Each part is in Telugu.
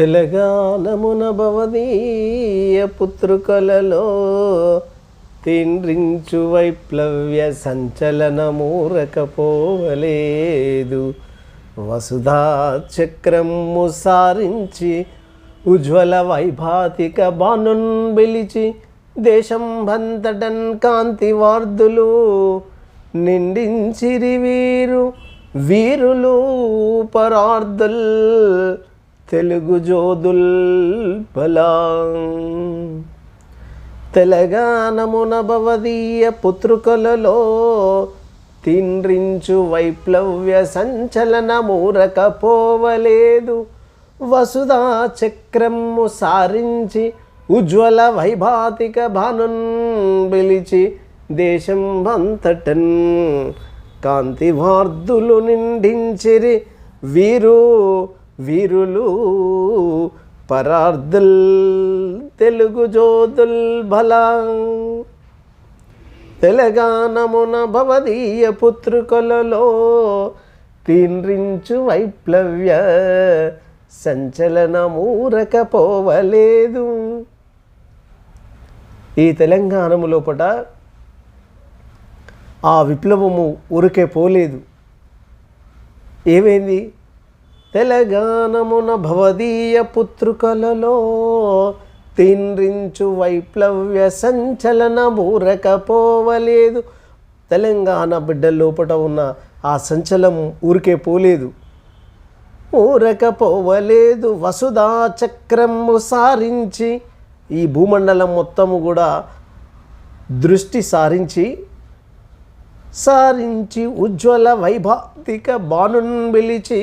తెలంగాణమున భవదీయ పుత్రుకలలో తిండ్రించు వైప్లవ్య సంచలనమూరకపోవలేదు వసుధా చక్రము సారించి ఉజ్వల వైభాతిక బాణున్ పిలిచి దేశం భంతటన్ కాంతి వార్ధులు నిండించిరి వీరు వీరులు పరార్దుల్ తెలుగు జోదుల్ బలా. తెలంగాణమున భవదీయ పుత్రుకలలో తిండ్రించు వైప్లవ్య సంచలనమూరకపోవలేదు వసుధా చక్రము సారించి ఉజ్వల వైభాతిక భానున్ పిలిచి దేశం అంతటన్ కాంతివార్ధులు నిండించిరి వీరు వీరులు పరార్దుల్ తెలుగు జోదుల్ బలా. తెలంగాణమున భవదీయ పుత్రుకొలలో తీన్రించు వైప్లవ్య సంచలనమూరకపోవలేదు. ఈ తెలంగాణము లోపట ఆ విప్లవము ఊరికే పోలేదు. ఏమైంది? తెలంగాణమున భవదీయ పుత్రుకలలో తిన్రించు వైప్లవ్య సంచలన ఊరకపోవలేదు తెలంగాణ బిడ్డ లోపట ఉన్న ఆ సంచలం ఊరికే పోలేదు. ఊరకపోవలేదు. వసుధా చక్రము సారించి ఈ భూమండలం మొత్తము కూడా దృష్టి సారించి సారించి ఉజ్వల వైభాతిక బాణున్ పిలిచి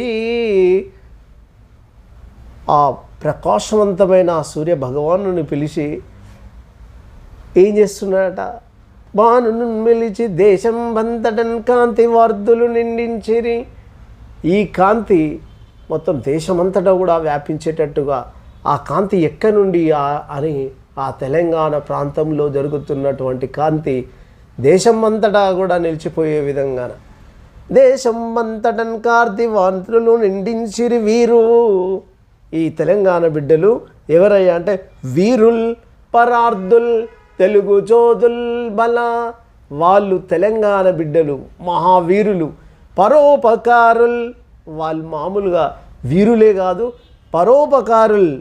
ఆ ప్రకాశవంతమైన ఆ సూర్య భగవాను పిలిచి ఏం చేస్తున్నాడట? బాణును పిలిచి దేశం బంతటన్ కాంతి వార్ధులు నిండించిరి. ఈ కాంతి మొత్తం దేశమంతటా కూడా వ్యాపించేటట్టుగా ఆ కాంతి ఎక్కడి నుండి అని ఆ తెలంగాణ ప్రాంతంలో జరుగుతున్నటువంటి కాంతి దేశం అంతటా కూడా నిలిచిపోయే విధంగా దేశం అంతటన్ కార్తి వాంతులు నిండించిరి వీరు. ఈ తెలంగాణ బిడ్డలు ఎవరయ్యా అంటే వీరుల్ పరార్దుల్ తెలుగు జోదుల్ బల. వాళ్ళు తెలంగాణ బిడ్డలు మహావీరులు పరోపకారుల్. వాళ్ళు మామూలుగా వీరులే కాదు పరోపకారుల్.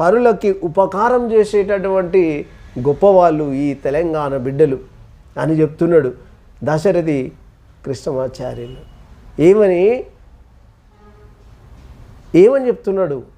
పరులకి ఉపకారం చేసేటటువంటి గొప్పవాళ్ళు ఈ తెలంగాణ బిడ్డలు. అని చెప్తున్నాడు దశరథి కృష్ణమాచార్యులు. ఏమని? ఏమని చెప్తున్నాడు?